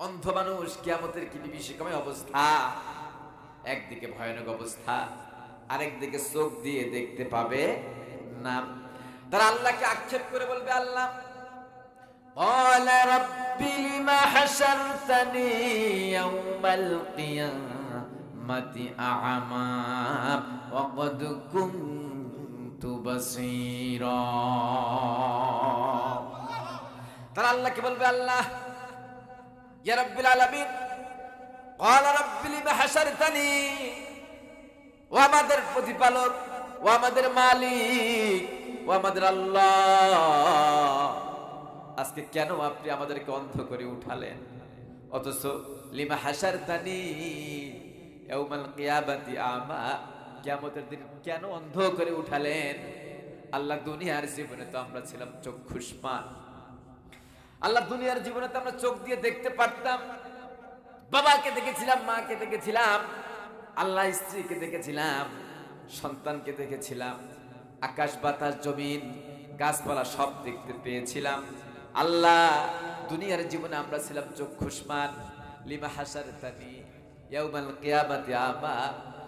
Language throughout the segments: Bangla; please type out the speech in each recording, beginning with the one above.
অন্ধ মানুষ কিয়ামতের কি বিভীষিকাময় অবস্থা একদিকে ভয়ানক অবস্থা আরেকদিকে চোখ দিয়ে দেখতে পাবে না তারা আল্লাহকে আক্ষেপ করে বলবে আল্লাহ قال رب لم حشرتني يوم القيامة أعمى وقد كنت بصيرا তারা আল্লাহকে বলবে আল্লাহ ইয়া রাব্বিল আলামিন قال رب لم حشرتني ও আমাদের প্রতিপালক ও আমাদের মালিক ও আমাদের আল্লাহ আজকে কেন আপনি আমাদেরকে অন্ধ করে উঠালেন অথচ লিমা হাসার তানি ইয়াউমাল কিয়ামাতি আমা কিয়ামতের দিন কেন অন্ধ করে উঠালেন আল্লাহ দুনিয়ার জীবনে তো আমরা ছিলাম চক্ষুষ্মান আল্লাহ দুনিয়ার জীবনে তো আমরা চোখ দিয়ে দেখতে পারতাম। বাবাকে দেখেছিলাম, মাকে দেখেছিলাম, আল্লাহ স্ত্রীকে দেখেছিলাম, সন্তানকে দেখেছিলাম, আকাশ, বাতাস, জমিন, গাছপালা সব দেখতে পেয়েছিলাম। আল্লাহ দুনিয়ার জীবনে আমরা ছিলাম চক্ষুষ্মান। লিমা হাসার তানি ইয়াউমাল কিয়ামাতি আমা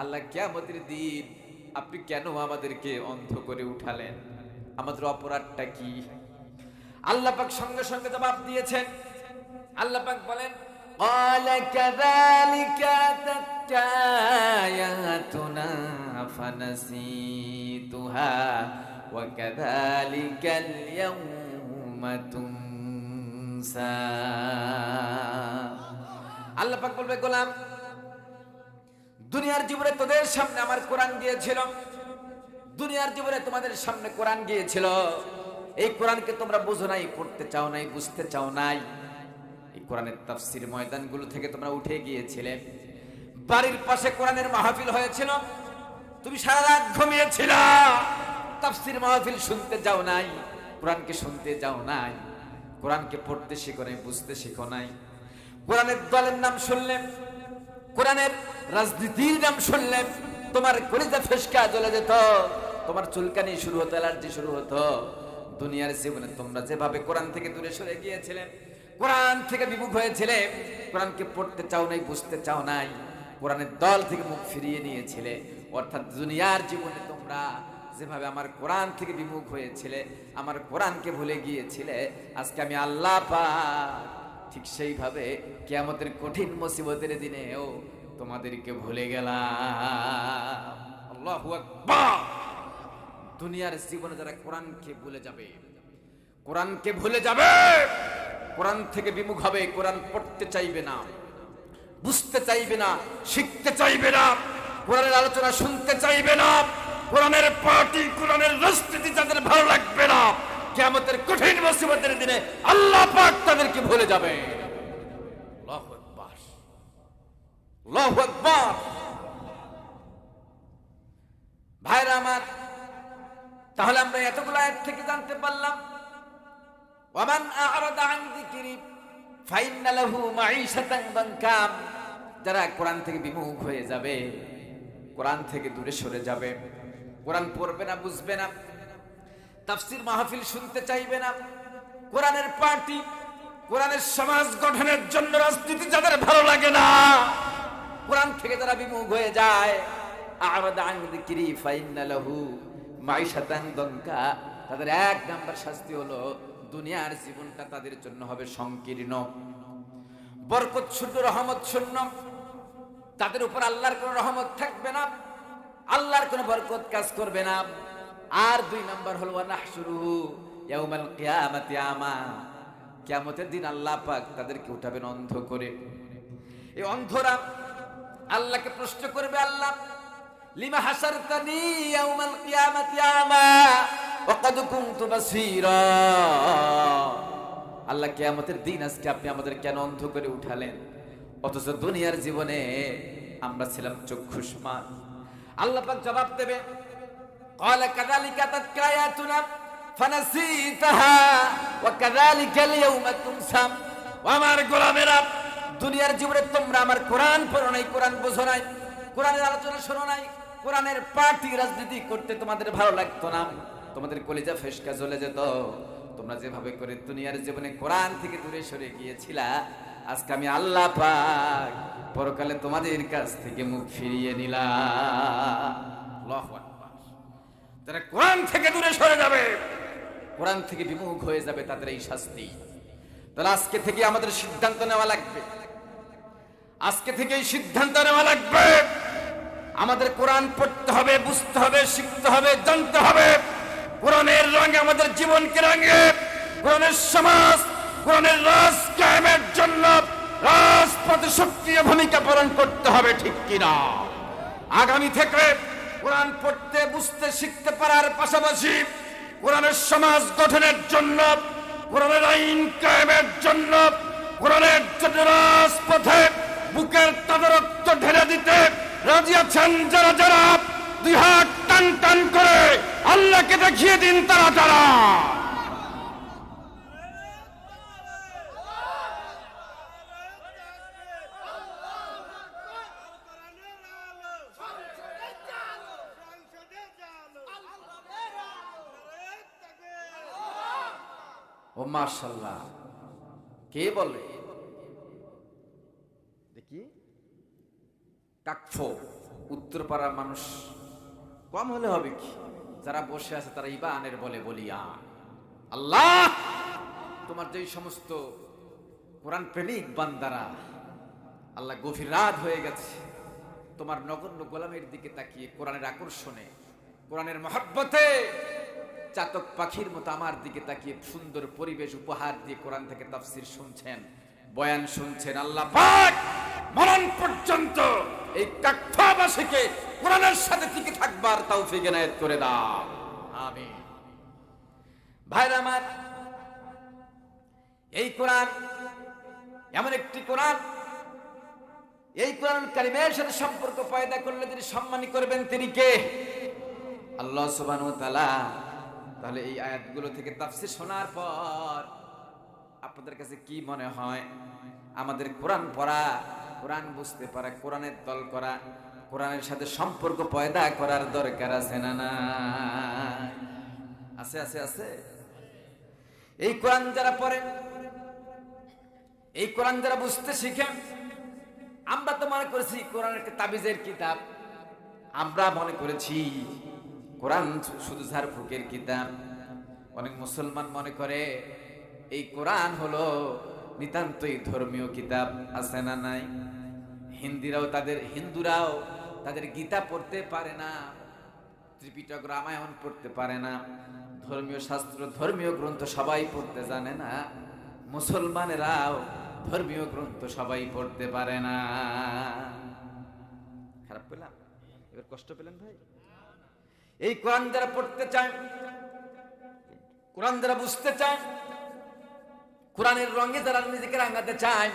আল্লাহ কিয়ামতের দিন আপনি কেন আমাদেরকে অন্ধ করে উঠালেন? আমাদের অপরাধটা কি? আল্লাহ পাক সঙ্গে সঙ্গে জবাব দিয়েছেন আল্লাহ পাক বলেন قال كذلك أتتك آياتنا فنسيتها وكذلك اليوم تنسى আল্লাহ পাক বলবে গোলাম দুনিয়ার জীবনে তোদের সামনে আমার কোরআন গিয়েছিল দুনিয়ার জীবনে তোমাদের সামনে কোরআন গিয়েছিল এই কোরআনকে তোমরা বুঝো নাই, পড়তে চাও নাই, বুঝতে চাও নাই। এই কোরআনের তাফসির ময়দানগুলো থেকে তোমরা উঠে গিয়েছিলে। বাড়ির পাশে কোরআনের মাহফিল হয়েছিল। তুমি সারা রাত ঘুমিয়েছিল। তাফসির মাহফিল শুনতে যাও নাই, কোরআনকে শুনতে যাও নাই, কোরআনকে পড়তে শিখো নাই, বুঝতে শিখো নাই। কোরআনের দলের নাম শুনলেন কোরআনের রাজনীতির নাম শুনলেন তোমার কলিজা ফেসকা জ্বলে যেত, তোমার চুলকানি শুরু হতো, অ্যালার্জি শুরু হতো। দুনিয়ার জীবনে তোমরা যেভাবে কোরআন থেকে দূরে সরে গিয়েছিলে, কোরআন থেকে বিমুখ হয়েছিলে, কোরআনকে পড়তে চাও নাই, বুঝতে চাও নাই, কোরআনের দল থেকে মুখ ফিরিয়ে নিয়েছিলে, অর্থাৎ দুনিয়ার জীবনে তোমরা যেভাবে আমার কোরআন থেকে বিমুখ হয়েছিলে, আমার কোরআনকে ভুলে গিয়েছিলে, আজকে আমি আল্লাহ পাক ঠিক সেইভাবে কিয়ামতের কঠিন মুসিবতের দিনেও তোমাদেরকে ভুলে গেলাম। আল্লাহু আকবার! দুনিয়ার জীবনে যারা কোরআনকে ভুলে যাবে, কোরআনকে ভুলে যাবে, কোরআন থেকে বিমুখ হবে, কোরআন পড়তে চাইবে না, বুঝতে চাইবে না, শিখতে চাইবে না, কোরআনের আলোচনা শুনতে চাইবে না, কোরআনের পার্টি, কোরআনের রাজনীতি যাদের ভালো লাগবে না, কিয়ামতের কঠিন মুসিবতের দিনে আল্লাহ পাক তাদেরকে ভুলে যাবে। ভাইরা আমার তাহলে আমরা এতগুলো আয়াত থেকে জানতে পারলাম। ওয়ামান আ'রাদা আন যিকরি, ফাইন্না লাহু মাঈশাতান দানকাম যারা কোরআন থেকে বিমুখ হয়ে যাবে, কোরআন থেকে দূরে সরে যাবে, কোরআন পড়বে না, বুঝবে না, তাফসির মাহফিল শুনতে চাইবে না, কোরআনের পার্টি, কোরআনের সমাজ গঠনের জন্য রাজনীতি যাদের ভালো লাগে না, কোরআন থেকে যারা বিমুখ হয়ে যায়, আ'রাদা আন যিকরি, ফাইন্না লাহু মাইশাতান দঙ্কা তাদের এক নাম্বার শাস্তি হলো দুনিয়ার জীবনটা তাদের জন্য হবে সংকীর্ণ। বরকত শূন্য রহমত শূন্য। তাদের উপর আল্লাহর কোনো রহমত থাকবে না, আল্লাহর কোনো বরকত কাজ করবে না। আর দুই নাম্বার হলো নাহশুরু ইয়াউমাল কিয়ামাতি দিন আল্লাহ পাক তাদেরকে উঠাবেন অন্ধ করে। এই অন্ধরা আল্লাহকে প্রশ্ন করবে, আল্লাহ লিমা হাসারতানি ইয়াউমাল কিয়ামাতি আমা ওয়াকাদ কুনতু বাসীরা আল্লাহ কিয়ামতের দিন আজকে আপনি আমাদের কেন অন্ধ করে উঠালেন অথচ দুনিয়ার জীবনে আমরা ছিলাম চক্ষুষ্মান আল্লাহ পাক জবাব দেবে قال كذلك أتتك آياتنا فنسيتها وكذلك اليوم تنسى আমার গোলামেরা দুনিয়ার জীবনে তোমরা আমার কোরআন পড়ো নাই কোরআন বোঝো নাই কোরআনের আলোচনা শোনো নাই কোরআনের পার্টি রাজনীতি করতে তোমাদের ভালো লাগতো না? তোমাদের কলিজা ফেসকা জ্বলে যেত। তোমরা যেভাবে করে দুনিয়ার জীবনে কোরআন থেকে দূরে সরে গিয়েছিলা, আজকে আমি আল্লাহ পাক পরকালে তোমাদের কাছ থেকে মুখ ফিরিয়ে নিলাম। যারা কোরআন থেকে দূরে সরে যাবে, কোরআন থেকে বিমুখ হয়ে যাবে, তাদের এই শাস্তি। তাহলে আজকে থেকে আমাদের সিদ্ধান্ত নেওয়া লাগবে। আজকে থেকে এই সিদ্ধান্ত নেওয়া লাগবে। আমাদের কোরআন পড়তে হবে, বুঝতে হবে, শিখতে হবে, জানতে হবে। কোরআনের রঙে আমাদের জীবনকে রঙে? কোরআনের সমাজ, কোরআনের রাজ কায়েমের জন্য রাজপথে সক্রিয় ভূমিকা পালন করতে হবে, ঠিক কিনা? আগামী থেকে কোরআন পড়তে, বুঝতে, শিখতে পারার পাশাপাশি কোরআনের সমাজ গঠনের জন্য, কোরআনের আইন কায়েমের জন্য, কোরআনের জন্য রাজপথে বুকের তাদের ঢেলে দিতে রাজি আছেন যারা যারা? দুই হাত টান টান করে আল্লাহকে দেখিয়ে দিন তারা তারা মার্শাল্লাহ কে বলে দেখি কাকফো উত্তরপাড়ার মানুষ। কম হলে হবে কি? যারা বসে আছে তারা ইবানের বলে বলিয়া আল্লাহ! তোমার যেই সমস্ত কোরআন প্রেমিক বান্দারা, আল্লাহ গভীর রাত হয়ে গেছে। তোমার নগণ্য গোলামের দিকে তাকিয়ে কোরআনের আকর্ষণে, কোরআনের মহাব্বতে চাতক পাখির মতো আমার দিকে তাকিয়ে সুন্দর পরিবেশ উপহার দিয়ে কোরআন থেকে তাফসির শুনছেন, বয়ান শুনছেন, আল্লাহ মরণ পর্যন্ত এই কাকফাবাসীকে কোরআনের সাথে টিকে থাকবার তৌফিক এনায়েত করে দাও। আমিন। ভাইরা আমার, এই কোরআন এমন একটি কোরআন, এই কোরআন কারিমের সাথে সম্পর্ক পয়দা করলে তিনি সম্মানী করবেন তিনি কে? আল্লাহ ওয়া তাহলে এই আয়াতগুলো থেকে তাফসীর শোনার পর আপনাদের কাছে কি মনে হয়? আমাদের কোরআন পড়া কোরআন বুঝতে পারা, কোরআনের দল করা, কোরআনের সাথে সম্পর্ক পয়দা করার দরকার আছে না না আছে আছে আছে? এই কোরআন যারা পড়েন এই কোরআন যারা বুঝতে শিখেন আমরা তো মনে করেছি কোরআন একটা তাবিজের কিতাব, আমরা মনে করেছি কোরআন শুধু ঝাড়ফুকের কিতাব। অনেক মুসলমান মনে করে, এই কোরআন হলো নিতান্তই ধর্মীয় কিতাব আছে না নাই? হিন্দিরাও তাদের, হিন্দুরাও তাদের গীতা পড়তে পারে না, ত্রিপিটক রামায়ণ পড়তে পারে না, ধর্মীয় শাস্ত্র, ধর্মীয় গ্রন্থ সবাই পড়তে জানে না, মুসলমানেরাও ধর্মীয় গ্রন্থ সবাই পড়তে পারে না। খারাপ পেলাম? এবার কষ্ট পেলেন ভাই? এই কোরআন যারা পড়তে চায়, কোরআন যারা বুঝতে চায় কোরআনের রঙে যারা নিজেকে রাঙাতে চায়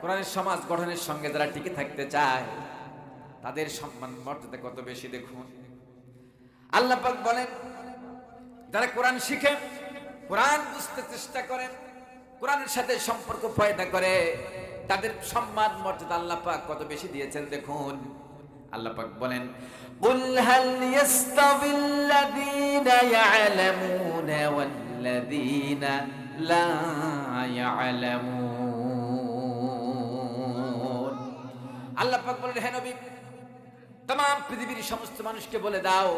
কোরআনের সমাজ গঠনের সঙ্গে যারা টিকে থাকতে চায় তাদের সম্মান মর্যাদা কত বেশি দেখুন আল্লাহ পাক বলেন যারা কোরআন শিখে কোরআন বুঝতে চেষ্টা করেন কোরআনের সাথে সম্পর্ক পয়দা করে তাদের সম্মান মর্যাদা আল্লাহ পাক কত বেশি দিয়েছেন দেখুন আল্লাহ পাক বলেন قل هل يستوي الذين يعلمون والذين لا يعلمون আল্লাহ পাক বলেন হে নবী তাম পৃথিবীর সমস্ত মানুষকে বলে দাও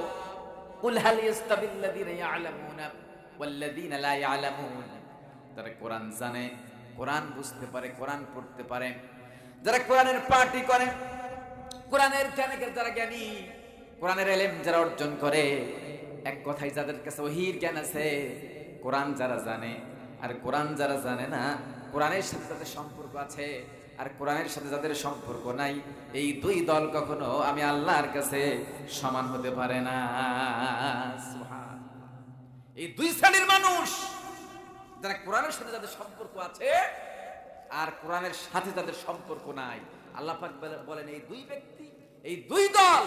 কুল হাল ইয়াস্তাবিল লাযীনা ইয়ালামুনা ওয়াল লাযীনা লা ইয়ালামুন তারা কোরআন জানে কোরআন বুঝতে পারে কোরআন পড়তে পারে যারা কোরআনের পার্টি করে কোরআনের জ্ঞানের যারা জ্ঞানী কোরআনের এলেম যারা অর্জন করে এক কথায় যাদের কাছে ওহির জ্ঞান আছে কোরআন যারা জানে আর কোরআন যারা জানে না, কোরআনের সাথে যাদের সম্পর্ক আছে আর কোরআনের সাথে যাদের সম্পর্ক নাই, এই দুই দল কখনো আমি আল্লাহর কাছে সমান হতে পারে না। এই দুই শ্রেণির মানুষ যারা কোরআনের সাথে যাদের সম্পর্ক আছে আর কোরআনের সাথে যাদের সম্পর্ক নাই, আল্লাহ পাক বলেন, এই দুই ব্যক্তি, এই দুই দল,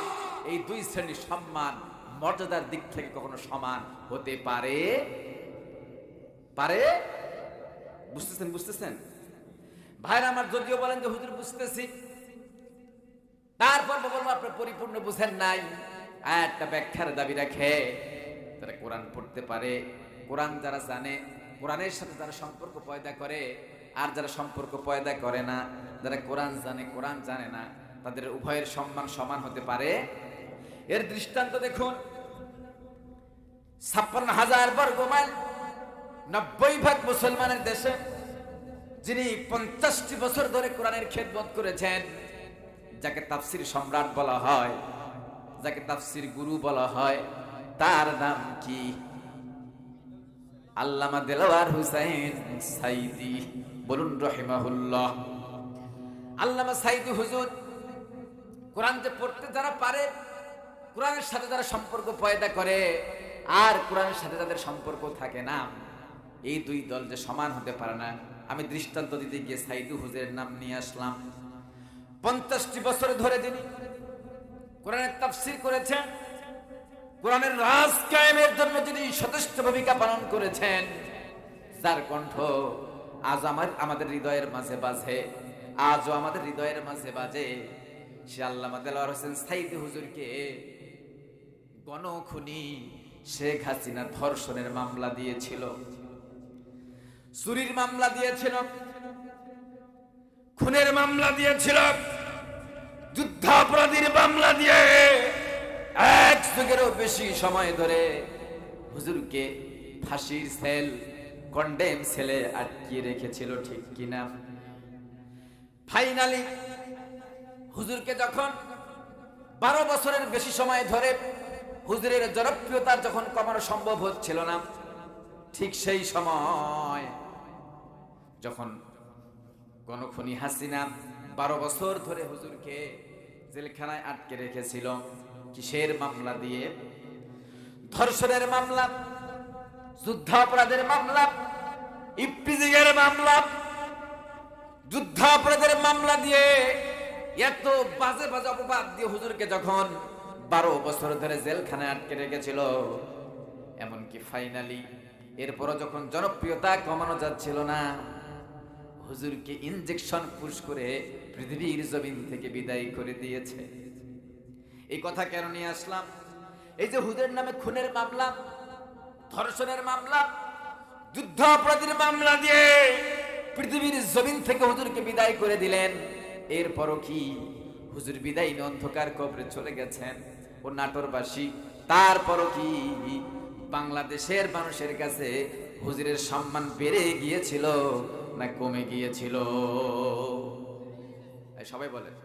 এই দুই শ্রেণির সম্মান মর্যাদার দিক থেকে কখনো সমান হতে পারে পারে? বুঝতেছেন বুঝতেছেন? ভাইরা আমার যদিও বলেন যে, হুজুর, বুঝতেছি। তারপর বলব, আপনি পরিপূর্ণ বুঝেন নাই। একটা ব্যাখ্যার দাবি রাখে। তারা কোরআন পড়তে পারে। কোরআন যারা জানে, কোরআনের সাথে যারা সম্পর্ক পয়দা করে, আর যারা সম্পর্ক পয়দা করে না, যারা কোরআন জানে কোরআন জানে না, তাদের উভয়ের সম্মান সমান হতে পারে। এর দৃষ্টান্ত দেখুন। ছাপ্পান্ন হাজার বর্গ মাইল নব্বই ভাগ মুসলমানের দেশে যিনি পঞ্চাশটি বছর ধরে কোরআনের খেদমত করেছেন, যাকে তাফসির সম্রাট বলা হয়, যাকে তাফসির গুরু বলা হয়, তার নাম কি? আল্লামা দেলাওয়ার হুসাইন সাইদি, বলুন রহিমাহুল্লাহ। আল্লামা সাইদি হুজুর, কোরআন যে পড়তে যারা পারে, কোরআনের সাথে যারা সম্পর্ক পয়দা করে, আর কোরআনের সাথে যাদের সম্পর্ক থাকে না এই দুই দল যে সমান হতে পারে না, আমি দৃষ্টান্ত দিতে গিয়ে সাইদু হুজুরের নাম নিয়ে আসলাম। পঞ্চাশটি বছর ধরে যিনি কোরআনের তাফসির করেছেন, কোরআনের রাজ কায়েমের জন্য যিনি সচেষ্ট ভূমিকা পালন করেছেন। যার কণ্ঠ আজ আমার, আমাদের হৃদয়ের মাঝে বাজে, আজও আমাদের হৃদয়ের মাঝে বাজে। সে আল্লামা দেলোয়ার হোসেন সাইদি হুজুরকে গণখুনি শেখ হাসিনা ধর্ষণের মামলা দিয়েছিল। চুরির মামলা দিয়েছিল, খুনের মামলা দিয়েছিল, যুদ্ধাপরাধীর মামলা দিয়ে এক যুগেরও বেশি সময় ধরে হুজুরকে ফাঁসির সেল কন্ডেম সেলে আটকিয়ে রেখেছিল, ঠিক কিনা? ফাইনালি হুজুরকে যখন বারো বছরের বেশি সময় ধরে হুজুরের জনপ্রিয়তা যখন কমানো সম্ভব হচ্ছিল না, ঠিক সেই সময় যখন গণখনি হাসিনা বারো বছর ধরে হুজুরকে জেলখানায় আটকে রেখেছিল, কিসের মামলা দিয়ে? ধর্ষণের মামলা, যুদ্ধাপরাধের মামলা ইপ্রিজিংয়ের মামলা, যুদ্ধাপরাধের মামলা দিয়ে এত বাজে বাজে অপবাদ দিয়ে হুজুরকে যখন বারো বছর ধরে জেলখানায় আটকে রেখেছিল, এমনকি ফাইনালি এরপরও যখন জনপ্রিয়তা কমানো যাচ্ছিল না হুজুরকে ইনজেকশন পুশ করে পৃথিবীর জমিন থেকে বিদায় করে দিয়েছে। এই কথা কেন নিয়ে আসলাম? এই যে হুজুরের নামে খুনের মামলা, ধর্ষণের মামলা, যুদ্ধ অপরাধীর মামলা দিয়ে পৃথিবীর জমিন থেকে হুজুরকে বিদায় করে দিলেন। এরপরও কি হুজুর বিদায় অন্ধকার কবরে চলে গেছেন? ও নাটোরবাসী, তারপরও কি বাংলাদেশের মানুষের কাছে হুজুরের সম্মান বেড়ে গিয়েছিল? না কমে গিয়েছিল এই সবাই বলেন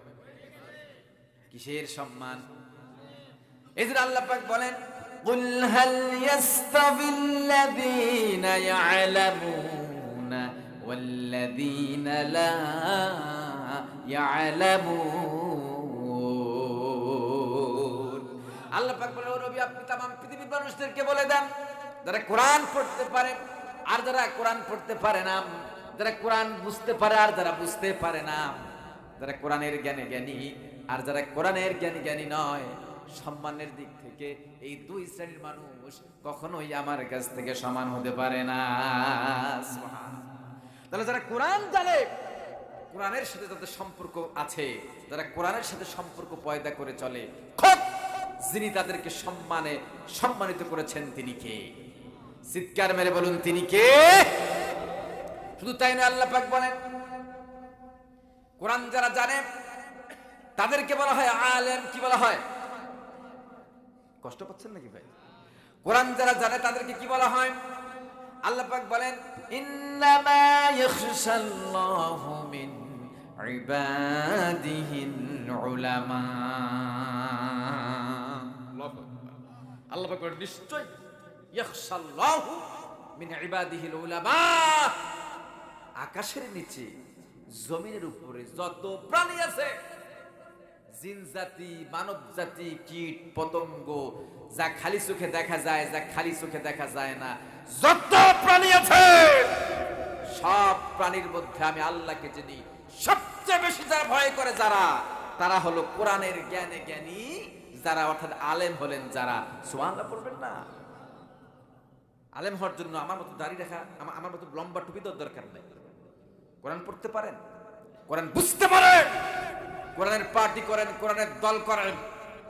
কিসের সম্মান এই যে আল্লাহ পাক বলেন قل هل يستوي الذين يعلمون والذين لا يعلمون আল্লাহ পাক বলে ও নবী আপনি তাম পৃথিবীর মানুষদেরকে বলে দেন যারা কোরআন পড়তে পারে আর যারা কোরআন পড়তে পারে না যারা কোরআন বুঝতে পারে আর যারা বুঝতে পারে না। যারা কোরআনের জ্ঞানে জ্ঞানী আর যারা কোরআনের জ্ঞানী জ্ঞানী নয়, সম্মানের দিক থেকে এই দুই শ্রেণির মানুষ কখনোই আমার কাছ থেকে সমান হতে পারে না। তাহলে যারা কোরআন জানে, কোরআনের সাথে যাদের সম্পর্ক আছে, যারা কোরআনের সাথে সম্পর্ক পয়দা করে চলে যিনি তাদেরকে সম্মানে সম্মানিত করেছেন তিনি কে? চিৎকার মেরে বলুন, তিনি কে? শুধু তাই না আল্লাহ পাক বলেন, কোরআন যারা জানে, তাদেরকে বলা হয় আলেম, কি বলা হয়? কষ্ট পাচ্ছেন নাকি ভাই? কোরআন যারা জানে, তাদেরকে কি বলা হয়? আল্লাহ পাক বলেন, ইন্নামা ইয়াখশাল্লাহু মিন ইবাদিহিল উলামা। আল্লাহ পাক নিশ্চয় ইয়াখশাল্লাহু মিন ইবাদিহিল উলামা। আকাশের নিচে, জমিনের উপরে যত প্রাণী আছে, জিন মানব জাতি, কীট, পতঙ্গ, যা খালি চোখে দেখা যায়, যা খালি চোখে দেখা যায় না, যত প্রাণী আছে, সব প্রাণীর মধ্যে আমি আল্লাহকে চিনি। সবচেয়ে বেশি যারা ভয় করে যারা, তারা হলো কোরআনের জ্ঞানে জ্ঞানী, যারা অর্থাৎ আলেম হলেন যারা। সুবহানাল্লাহ পড়বেন না। আলেম হওয়ার জন্য আমার মতো দাড়ি রাখা, আমার- মতো লম্বা টুপি দরকার নেই। কোরআন পড়তে পারেন? কোরআন বুঝতে পারেন? কোরআনের পার্টি করেন, কোরআনের দল করেন,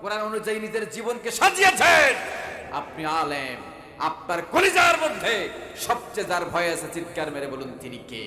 কোরআন অনুযায়ী নিজের জীবনকে সাজিয়েছেন। আপনি আলেম, আপনার কলিজার মধ্যে সবচেয়ে যার ভয় আছে, চিৎকার মেরে বলুন, তিনি কে?